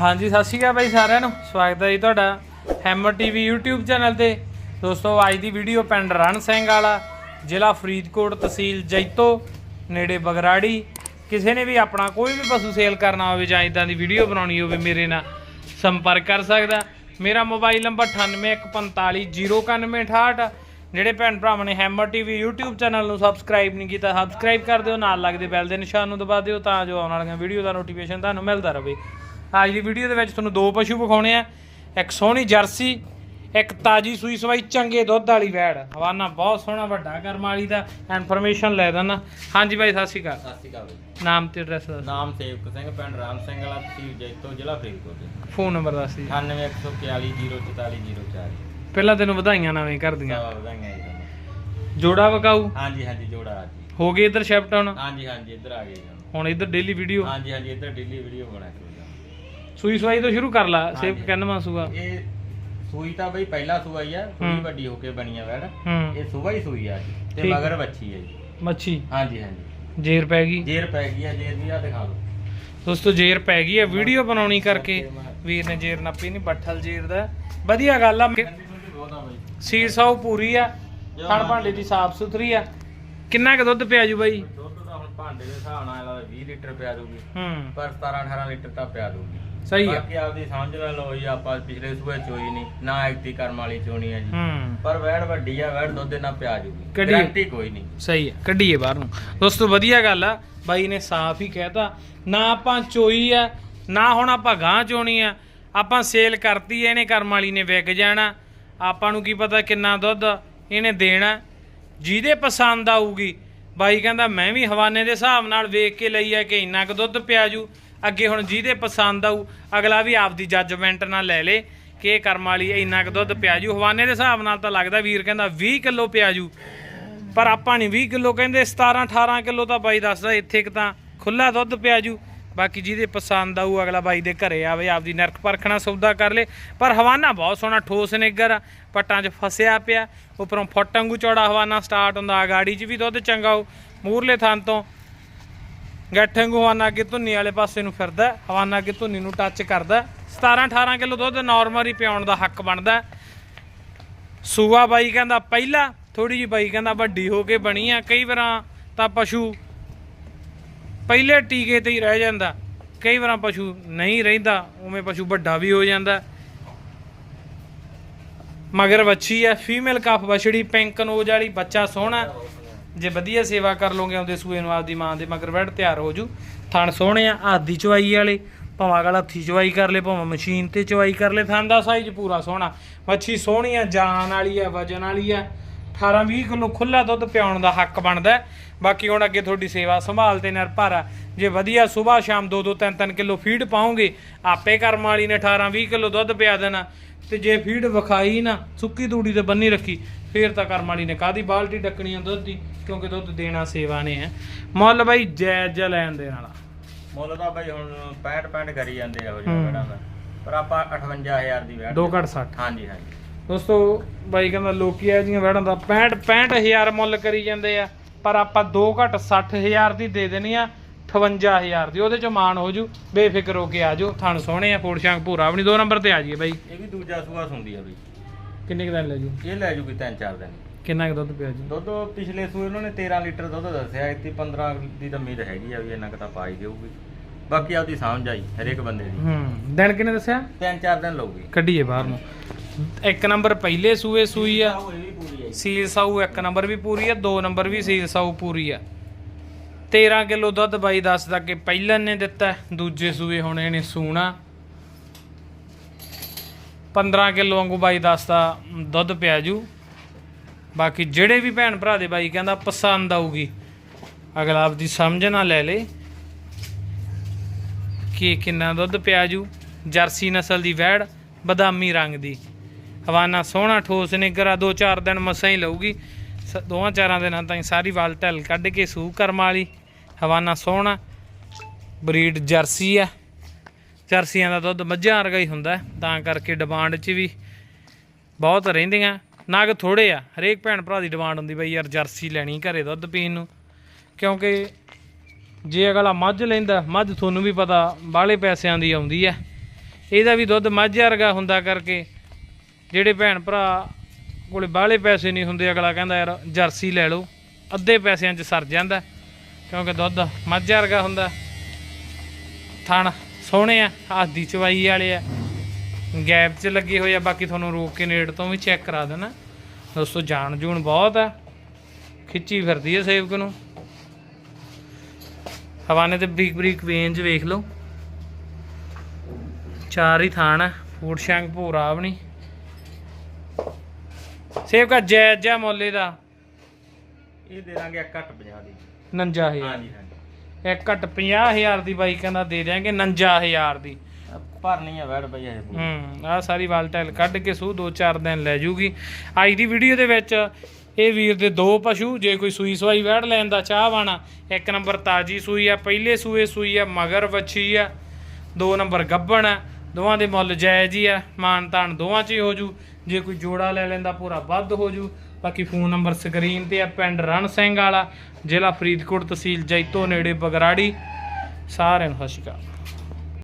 ਹਾਂਜੀ, ਸਤਿ ਸ਼੍ਰੀ ਅਕਾਲ ਬਾਈ ਸਾਰਿਆਂ ਨੂੰ। ਸਵਾਗਤ ਹੈ ਜੀ ਤੁਹਾਡਾ ਹੈਮਰ ਟੀਵੀ YouTube ਚੈਨਲ ਤੇ। ਦੋਸਤੋ, ਅੱਜ ਦੀ ਵੀਡੀਓ ਪਿੰਡ ਰਣ ਸਿੰਘ ਵਾਲਾ, ਜ਼ਿਲ੍ਹਾ ਫਰੀਦਕੋਟ ਤਹਿਸੀਲ ਜੈਤੋ, ਨੇੜੇ ਬਗਰਾੜੀ। ਕਿਸੇ ਨੇ ਵੀ ਆਪਣਾ ਕੋਈ ਵੀ ਪਸ਼ੂ ਸੇਲ ਕਰਨਾ ਹੋਵੇ ਜਾਂ ਇਦਾਂ ਦੀ ਵੀਡੀਓ ਬਣਾਉਣੀ ਹੋਵੇ, ਮੇਰੇ ਨਾਲ ਸੰਪਰਕ ਕਰ ਸਕਦਾ। ਮੇਰਾ ਮੋਬਾਈਲ ਨੰਬਰ 9815409168 ਜਿਹੜੇ ਭੈਣ ਭਰਾਵਾਂ ਨੇ ਹੈਮਰ ਟੀਵੀ YouTube ਚੈਨਲ ਨੂੰ ਸਬਸਕ੍ਰਾਈਬ ਨਹੀਂ ਕੀਤਾ ਸਬਸਕ੍ਰਾਈਬ ਕਰ ਦਿਓ, ਨਾਲ ਲੱਗਦੇ ਬੈਲ ਦੇ ਨਿਸ਼ਾਨ ਨੂੰ ਦਬਾ ਦਿਓ, ਤਾਂ ਜੋ ਆਉਣ ਵਾਲੀਆਂ ਵੀਡੀਓ ਦਾ ਨੋਟੀਫਿਕੇਸ਼ਨ ਤੁਹਾਨੂੰ ਮਿਲਦਾ ਰਹੇ। ਅੱਜ ਦੀ ਵੀਡੀਓ ਦੇ ਵਿੱਚ ਤੁਹਾਨੂੰ ਦੋ ਪਸ਼ੂ ਵਿਖਾਉਣੇ ਆ। ਇੱਕ ਸੋਹਣੀ ਜਰਸੀ ਇੱਕ ਤਾਜੀ ਸੂਈ ਸਵਾਈ ਚੰਗੇ ਦੁੱਧ ਵਾਲੀ ਵੈੜ। ਹਵਾਨਾ ਬਹੁਤ ਸੋਹਣਾ ਵੱਡਾ ਕਰਮ ਵਾਲੀ ਦਾ ਇਨਫੋਰਮੇਸ਼ਨ ਲੈ ਦੇਣਾ ਹਾਂਜੀ ਬਾਈ ਸਤਿ ਸ਼੍ਰੀ ਅਕਾਲ। ਸਤਿ ਸ਼੍ਰੀ ਅਕਾਲ। ਨਾਮ ਤੇ ਐਡਰੈਸ ਦੱਸ। ਨਾਮ ਸੇਵਕ ਸਿੰਘ ਪਿੰਡ ਰਾਮ ਸਿੰਘ ਵਾਲਾ ਤਹਿਸੀਲ ਜੈਤੋ ਜ਼ਿਲ੍ਹਾ ਫਰੀਦਕੋਟ ਜੀ। ਫੋਨ ਨੰਬਰ ਦੱਸ ਜੀ। 9141044004 ਪਹਿਲਾਂ ਤੈਨੂੰ ਵਧਾਈਆਂ ਨਵੇਂ ਘਰ ਦੀਆਂ। ਕਿਆ ਵਧਾਈਆਂ ਜੀ ਤੁਹਾਨੂੰ। ਜੋੜਾ ਵਕਾਊ। ਹਾਂਜੀ ਹਾਂਜੀ ਜੋੜਾ ਆ ਜੀ ਹੋ ਗਏ ਇਧਰ ਸ਼ਿਫਟ ਹੁਣ। ਹਾਂਜੀ ਹਾਂਜੀ ਇੱਧਰ ਆ ਗਏ ਜੀ ਹੁਣ। ਹੁਣ ਇਧਰ ਡੇਲੀ ਵੀਡੀਓ ਹਾਂਜੀ ਹਾਂਜੀ ਇੱਧਰ ਡੇਲੀ ਵੀਡੀਓ ਬਣਾ ਕੇ। ਸੂਈ ਸਵਾਈ ਤੋਂ ਸ਼ੁਰੂ ਕਰ ਲਾ ਸੇਵ ਹਾਂਜੀ। ਕਿੰਨਵਾਂ ਸੂਆ? ਇਹ ਸੂਈ ਤਾਂ ਬਈ ਪਹਿਲਾ ਸੂਆ ਹੀ ਆ ਹੂੰ। ਥੋੜੀ ਵੱਡੀ ਹੋ ਕੇ ਬਣੀ ਆ ਵੈੜ। ਹੂੰ। ਇਹ ਸੂਆ ਹੀ ਸੂਈ ਆ ਜੀ ਤੇ ਠੀਕ। ਮਗਰ ਬੱਚੀ ਹੈ ਜੀ। ਮੱਛੀ? ਹਾਂਜੀ ਹਾਂਜੀ। ਜੇਰ ਪੈ ਗਈ? ਜੇਰ ਪੈ ਗਈ ਆ ਜੇਰ ਵੀ ਆ ਦਿਖਾ ਲਓ ਦੋਸਤੋ ਜੇਰ ਪੈ ਗਈ ਹੈ ਵੀਡੀਓ ਬਣਾਉਣੀ ਕਰਕੇ। ਵੀਰ ਨੇ ਜੇਰ ਨੱਪੀ ਨਹੀਂ ਬੱਠਲ ਜੇਰ ਦਾ। ਵਧੀਆ ਗੱਲ ਆ ਠੰਡੀ ਠੰਡੀ ਬਹੁਤ ਆ ਬਈ। ਸੀਰ ਸਾਉ ਪੂਰੀ ਆ ਖੜ ਭਾਂਡੇ ਦੀ ਸਾਫ਼ ਸੁਥਰੀ ਆ। ਕਿੰਨਾ ਕੁ ਦੁੱਧ ਪਿਆ ਜੂ ਬਾਈ? ਦੁੱਧ ਤਾਂ ਹੁਣ ਭਾਂਡੇ ਦੇ ਹਿਸਾਬ ਨਾਲ ਲੱਗਦਾ 20 ਲੀਟਰ ਪਿਆ ਦੂਗੀ ਹੂੰ। ਪਰ 17 18 ਲੀਟਰ ਤਾਂ ਪਿਆ ਦੂਗੀ ਸਹੀ ਆ। ਬਾਕੀ ਆਪਦੀ ਸਮਝ ਲੈ ਲਓ ਜੀ ਆਪਾਂ ਪਿਛਲੇ ਸੂਏ ਚੋਈ ਨਹੀਂ ਨਾ ਐਕਟੀ ਕਰਮ ਵਾਲੀ ਚੋਣੀ ਹੈ ਜੀ। ਹੂੰ। ਪਰ ਵੈੜ ਵੱਡੀ ਆ ਵੈੜ ਦੁੱਧ ਨਾਲ ਪਿਆ ਜੂਗੀ ਕੱਢੀ। ਗਾਰੰਟੀ ਕੋਈ ਨਹੀਂ। ਸਹੀ ਆ ਕੱਢੀਏ ਬਾਹਰ ਨੂੰ। ਦੋਸਤੋ ਵਧੀਆ ਗੱਲ ਆ ਬਾਈ ਨੇ ਸਾਫ਼ ਹੀ ਕਹਿਤਾ ਨਾ ਆਪਾਂ ਚੋਈ ਆ ਨਾ ਹੁਣ ਆਪਾਂ ਗਾਂ ਚੋਣੀ ਆ। ਆਪਾਂ ਸੇਲ ਕਰਤੀ ਇਹਨੇ ਕਰਮ ਵਾਲੀ ਨੇ ਵਿਕ ਜਾਣਾ। ਆਪਾਂ ਨੂੰ ਕੀ ਪਤਾ ਕਿੰਨਾ ਦੁੱਧ ਇਹਨੇ ਦੇਣਾ। ਜਿਹਦੇ ਪਸੰਦ ਆਊਗੀ ਬਾਈ ਕਹਿੰਦਾ ਮੈਂ ਵੀ ਹਵਾਨੇ ਦੇ ਹਿਸਾਬ ਨਾਲ ਵੇਖ ਕੇ ਲਈ ਆ ਕਿ ਇੰਨਾ ਕੁ ਦੁੱਧ ਪਿਆ ਜੂ। ਅੱਗੇ ਹੁਣ ਜਿਹਦੇ ਪਸੰਦ ਆਊ ਅਗਲਾ ਵੀ ਆਪਦੀ ਜੱਜਮੈਂਟ ਨਾਲ ਲੈ ਲੇ ਕਿ ਇਹ ਕਰਮ ਵਾਲੀ ਇੰਨਾ ਕੁ ਦੁੱਧ ਪਿਆ ਜੂ। ਹਵਾਨੇ ਦੇ ਹਿਸਾਬ ਨਾਲ ਤਾਂ ਲੱਗਦਾ ਵੀਰ ਕਹਿੰਦਾ 20 ਕਿਲੋ ਪਿਆ ਜੂ। ਪਰ ਆਪਾਂ ਨਹੀਂ 20 ਕਿਲੋ ਕਹਿੰਦੇ 17 18 ਕਿਲੋ ਤਾਂ ਬਾਈ ਦੱਸਦਾ ਇੱਥੇ ਕਿ ਤਾਂ ਖੁੱਲਾ ਦੁੱਧ ਪਿਆ ਜੂ। ਬਾਕੀ ਜਿਹਦੇ ਪਸੰਦ ਆਊ ਅਗਲਾ ਬਾਈ ਦੇ ਘਰੇ ਆਵੇ ਆਪਦੀ ਨਰਕ ਪਰਖਣਾ ਸੌਦਾ ਕਰ ਲੇ। ਪਰ ਹਵਾਨਾ ਬਹੁਤ ਸੋਹਣਾ ਠੋਸ ਨਿੱਗਰ ਆ, ਪੱਟਾਂ 'ਚ ਫਸਿਆ ਪਿਆ ਉੱਪਰੋਂ ਫੁੱਟ ਵਾਂਗੂ ਚੌੜਾ ਹਵਾਨਾ ਸਟਾਰਟ ਹੁੰਦਾ ਗਾੜੀ 'ਚ ਵੀ ਦੁੱਧ ਚੰਗਾ ਹੋ ਮੂਰਲੇ ਥਾਂ ਤੋਂ ਗੱਠੇ ਵਾਂਗੂ ਹਵਾਨਾ ਅੱਗੇ ਧੁੰਨੀ ਵਾਲੇ ਪਾਸੇ ਨੂੰ ਫਿਰਦਾ ਹਵਾਨਾ ਅੱਗੇ ਧੁੰਨੀ ਨੂੰ ਟੱਚ ਕਰਦਾ 17 18 ਕਿਲੋ ਦੁੱਧ ਨਾਰਮਲ ਹੀ ਪਿਆਉਣ ਦਾ ਹੱਕ ਬਣਦਾ ਸੂਆ ਬਾਈ ਕਹਿੰਦਾ ਪਹਿਲਾ ਥੋੜੀ ਜੀ ਬਾਈ ਕਹਿੰਦਾ ਵੱਡੀ ਹੋ ਕੇ ਬਣੀ ਆ। ਕਈ ਵਾਰਾਂ ਤਾਂ ਪਸ਼ੂ ਪਹਿਲੇ ਟੀਕੇ ਤੇ ਹੀ ਰਹਿ ਜਾਂਦਾ। ਕਈ ਵਾਰਾਂ ਪਸ਼ੂ ਨਹੀਂ ਰਹਿੰਦਾ, ਉਵੇਂ ਪਸ਼ੂ ਵੱਡਾ ਵੀ ਹੋ ਜਾਂਦਾ। ਮਗਰ ਵੱਛੀ ਆ ਫੀਮੇਲ ਕਫ ਵਛੜੀ, ਪਿੰਕ ਨੋਜ ਵਾਲੀ, ਬੱਚਾ ਸੋਹਣਾ ਜੇ ਵਧੀਆ ਸੇਵਾ ਕਰ ਲੋਗੇ ਆਉਂਦੇ ਸੂਏ ਨੂੰ ਆਪਦੀ ਮਾਂ ਦੇ ਮਗਰ ਬੈਠ, ਤਿਆਰ ਹੋ ਜੂ ਥਣ ਸੋਹਣੇ ਆ, ਆਦੀ ਚਵਾਈ ਵਾਲੇ, ਭਾਵੇਂ ਅਗਲਾ ਹੱਥੀ ਚਵਾਈ ਕਰ ਲੇ, ਭਾਵੇਂ ਮਸ਼ੀਨ ਤੇ ਚਵਾਈ ਕਰ ਲੇ, ਥਣ ਦਾ ਸਾਈਜ਼ ਪੂਰਾ ਸੋਹਣਾ। ਮੱਛੀ ਸੋਹਣੀ ਆ, ਜਾਨ ਵਾਲੀ ਆ, ਵਜਨ ਵਾਲੀ ਆ। 18 20 ਕਿਲੋ ਖੁੱਲਾ ਦੁੱਧ ਪਿਆਉਣ ਦਾ ਹੱਕ ਬਣਦਾ। ਬਾਕੀ ਹੁਣ ਅੱਗੇ ਤੁਹਾਡੀ ਸੇਵਾ ਸੰਭਾਲ ਤੇ ਨਿਰਭਰ ਆ। ਜੇ ਵਧੀਆ ਸਵੇਰ ਸ਼ਾਮ 2 2 3 3 ਕਿਲੋ ਫੀਡ ਪਾਉਂਗੇ ਆਪੇ ਕਰਮ ਵਾਲੀ ਨੇ 18 20 ਕਿਲੋ ਦੁੱਧ ਪਿਆ ਦੇਣਾ। ਤੇ ਜੇ ਫੀਡ ਵਿਖਾਈ ਨਾ ਸੁੱਕੀ ਤੂੜੀ ਤੇ ਬੰਨੀ ਰੱਖੀ ਫੇਰ ਤਾਂ ਕਰਮ ਵਾਲੀ ਨੇ ਕਾਦੀ ਬਾਲਟੀ ਡੱਕਣੀ ਆ ਦੁੱਧ ਦੀ ਕਿਉਂਕਿ ਦੁੱਧ ਦੇਣਾ ਸੇਵਾ ਨੇ ਹੈ। ਮੁੱਲ ਬਾਈ ਜਾਇਜ਼ ਜਿਹਾ ਲੈਣ ਦੇਣ ਵਾਲਾ ਮੁੱਲ ਤਾਂ ਬਈ ਹੁਣ 65 65 ਕਰੀ ਜਾਂਦੇ ਆ ਉਹ। ਜਿਹੜਾ ਦਾ। ਪਰ ਆਪਾਂ 58000 ਦੀ ਵੈੜ 2 ਘੱਟ 60 ਹਾਂਜੀ ਹਾਂਜੀ। ਦੋਸਤੋ ਬਾਈ ਕਹਿੰਦਾ ਲੋਕੀ ਇਹ ਜੀਆਂ ਵੜਾਂ ਦਾ 65 65000 ਮੁੱਲ ਕਰੀ ਜਾਂਦੇ ਆ ਪਰ ਆਪਾਂ 2 ਘੱਟ 60000 ਦੀ ਦੇ ਦੇਣੀ ਆ 58000 ਦੀ। ਉਹਦੇ ਚ ਮਾਨ ਹੋ ਜੂ ਬੇਫਿਕਰ ਹੋ ਕੇ ਆ ਜਾਓ। ਥਣ ਸੋਹਣੇ ਆ ਫੋੜ ਭੂਰਾ ਆਪਣੀ ਦੋ ਨੰਬਰ ਤੇ ਆ ਜਾਈਏ ਬਾਈ। ਇਹ ਵੀ ਦੂਜਾ ਸੂਆ ਸੁੰਦੀ ਆ ਬਈ। ਕਿੰਨੇ ਕੁ ਦਿਨ ਲੈ ਜੂ ਇਹ ਲੈ ਜੂਗੀ ਤਿੰਨ ਚਾਰ ਦਿਨ। ਕਿੰਨਾ ਕੁ ਦੁੱਧ ਪਿਆ ਜੀ? ਦੁੱਧ ਪਿਛਲੇ ਸੂਏ ਉਹਨਾਂ ਨੇ 13 ਲੀਟਰ ਦੁੱਧ ਦੱਸਿਆ ਇੱਥੇ 15 ਦੀ ਤਾਂ ਉਮੀਦ ਹੈਗੀ ਆ ਵੀ ਇੰਨਾ ਕੁ ਤਾਂ ਪਾਈ ਦੇਊਗੀ ਬਾਕੀ ਆਪਦੀ ਸਮਝ ਆਈ ਹਰੇਕ ਬੰਦੇ ਦੀ। ਹੂੰ। ਦਿਨ ਕਿੰਨੇ ਦੱਸਿਆ? ਤਿੰਨ ਚਾਰ ਦਿਨ ਲਊਗੀ। ਕੱਢੀਏ ਬਾਹਰ ਨੂੰ। ਇੱਕ ਨੰਬਰ ਪਹਿਲੇ ਸੂਏ ਸੂਈ ਆ। ਸੀਲ ਸਾਊ ਇੱਕ ਨੰਬਰ ਵੀ ਪੂਰੀ ਆ ਦੋ ਨੰਬਰ ਵੀ ਸੀਲ ਸਾਊ ਪੂਰੀ ਆ। 13 ਕਿਲੋ ਦੁੱਧ ਬਾਈ ਦੱਸਦਾ ਕਿ ਪਹਿਲਾਂ ਨੇ ਦਿੱਤਾ ਦੂਜੇ ਸੂਏ ਹੁਣ ਇਹਨੇ ਸੂਣਾ। 15 ਕਿਲੋ ਵਾਂਗੂ ਬਾਈ ਦੱਸਦਾ ਦੁੱਧ ਪਿਆ ਜੂ। ਬਾਕੀ ਜਿਹੜੇ ਵੀ ਭੈਣ ਭਰਾ ਦੇ ਬਾਈ ਕਹਿੰਦਾ ਪਸੰਦ ਆਊਗੀ ਅਗਲਾ ਆਪਦੀ ਸਮਝ ਨਾਲ ਲੈ ਲੇ ਕਿ ਕਿੰਨਾ ਦੁੱਧ ਪਿਆ ਜੂ। ਜਰਸੀ ਨਸਲ ਦੀ ਵੈੜ ਬਦਾਮੀ ਰੰਗ ਦੀ। ਹਵਾਨਾ ਸੋਹਣਾ ਠੋਸ ਨਿਗਰਾ, ਦੋ ਚਾਰ ਦਿਨ ਮਸਾਂ ਹੀ ਲਊਗੀ। ਸ- ਦੋਵਾਂ ਚਾਰਾਂ ਦਿਨਾਂ ਤਾਈਂ ਸਾਰੀ ਵਾਲ ਢਲ ਕੱਢ ਕੇ ਸੂ ਕਰਮ ਵਾਲੀ ਹਵਾਨਾ ਸੋਹਣਾ, ਬਰੀਡ ਜਰਸੀ ਆ। ਜਰਸੀਆਂ ਦਾ ਦੁੱਧ ਮੱਝਾਂ ਵਰਗਾ ਹੀ ਹੁੰਦਾ, ਤਾਂ ਕਰਕੇ ਡਿਮਾਂਡ 'ਚ ਵੀ ਬਹੁਤ ਰਹਿੰਦੀਆਂ। ਨਗ ਥੋੜੇ ਆ, ਹਰੇਕ ਭੈਣ ਭਰਾ ਦੀ ਡਿਮਾਂਡ ਹੁੰਦੀ ਬਈ ਯਾਰ ਜਰਸੀ ਲੈਣੀ ਘਰੇ ਦੁੱਧ ਪੀਣ ਨੂੰ। ਕਿਉਂਕਿ ਜੇ ਅਗਲਾ ਮੱਝ ਲੈਂਦਾ, ਮੱਝ ਤੁਹਾਨੂੰ ਵੀ ਪਤਾ, ਬਾਹਲੇ ਪੈਸਿਆਂ ਦੀ ਆਉਂਦੀ ਆ। ਇਹਦਾ ਵੀ ਦੁੱਧ ਮੱਝ ਵਰਗਾ ਹੁੰਦਾ ਕਰਕੇ ਜਿਹੜੇ ਭੈਣ ਭਰਾ ਕੋਲੇ ਬਾਹਲੇ ਪੈਸੇ ਨਹੀਂ ਹੁੰਦੇ, ਅਗਲਾ ਕਹਿੰਦਾ, ਯਾਰ, ਜਰਸੀ ਲੈ ਲਓ। ਅੱਧੇ ਪੈਸਿਆਂ 'ਚ ਸਰ ਜਾਂਦਾ, ਕਿਉਂਕਿ ਦੁੱਧ ਮੱਝ ਵਰਗਾ ਹੁੰਦਾ। ਥਣ ਸੋਹਣੇ ਆ, ਹੱਥ ਦੀ ਚਵਾਈ ਵਾਲੇ ਆ। ਗੈਪ 'ਚ ਲੱਗੇ ਹੋਏ ਆ, ਬਾਕੀ ਤੁਹਾਨੂੰ ਰੋਕ ਕੇ ਨੇੜ ਤੋਂ ਵੀ ਚੈੱਕ ਕਰਾ ਦੇਣਾ। ਦੋਸਤੋ ਜਾਣ ਜੂਣ ਬਹੁਤ ਆ। ਖਿੱਚੀ ਫਿਰਦੀ ਹੈ ਸੇਵਕ ਨੂੰ। ਹਵਾਨੇ ਤੇ ਬਰੀਕ ਬਰੀਕ ਵੇਂਜ ਵੇਖ ਲਓ। ਚਾਰ ਹੀ ਥਾਣ ਆ, ਫੂਡ ਸ਼ੈਂਕ ਭੂਰਾ ਆਪਣੀ ਸੇਵਕਾ ਜੈ ਜੈ ਮੋਲੇ ਦਾ। ਇਹ ਦੇ ਦਾਂਗੇ ਇੱਕ ਘੱਟ 50 ਦੀ। 59000 ਹਾਂਜੀ ਹਾਂਜੀ। ਇੱਕ ਘੱਟ 50000 ਦੀ ਬਾਈ ਕਹਿੰਦਾ ਦੇ ਦਿਆਂਗੇ 59000 ਦੀ। ਭਰਨੀ ਆ ਵੈੜ ਬਈ ਇਹ ਪੂਰੀ। ਹੂੰ ਆ ਸਾਰੀ ਵਾਲਟਾਈਲ ਕੱਢ ਕੇ ਸੂ 2-4 ਦਿਨ ਲੈ ਜੂਗੀ। ਅੱਜ ਦੀ ਵੀਡੀਓ ਦੇ ਵਿੱਚ ਇਹ ਵੀਰ ਦੇ ਦੋ ਪਸ਼ੂ ਜੇ ਕੋਈ ਸੂਈ ਸਵਾਈ ਵੜ ਲੈਣ ਦਾ ਚਾਹਵਾਨਾ ਇੱਕ ਨੰਬਰ ਤਾਜੀ ਸੂਈ ਆ ਪਹਿਲੇ ਸੂਏ ਸੂਈ ਆ ਮਗਰ ਵੱਛੀ ਆ ਦੋ ਨੰਬਰ ਗੱਬਣ ਆ ਦੋਵਾਂ ਦੇ ਮੁੱਲ ਜਾਇਜ਼ ਹੀ ਆ ਮਾਨ ਤਾਨ ਦੋਵਾਂ 'ਚ ਹੀ ਹੋ ਜੂ। ਜੇ ਕੋਈ ਜੋੜਾ ਲੈ ਲੈਂਦਾ, ਪੂਰਾ ਵੱਧ ਹੋ ਜੂ। ਬਾਕੀ ਫੋਨ ਨੰਬਰ ਸਕਰੀਨ ਤੇ ਆ, ਪਿੰਡ ਰਣ ਸਿੰਘ ਵਾਲਾ, ਜ਼ਿਲ੍ਹਾ ਫਰੀਦਕੋਟ ਤਹਿਸੀਲ ਜੈਤੋ ਨੇੜੇ ਬਗਰਾੜੀ। ਸਾਰਿਆਂ ਨੂੰ ਸਤਿ ਸ਼੍ਰੀ ਅਕਾਲ।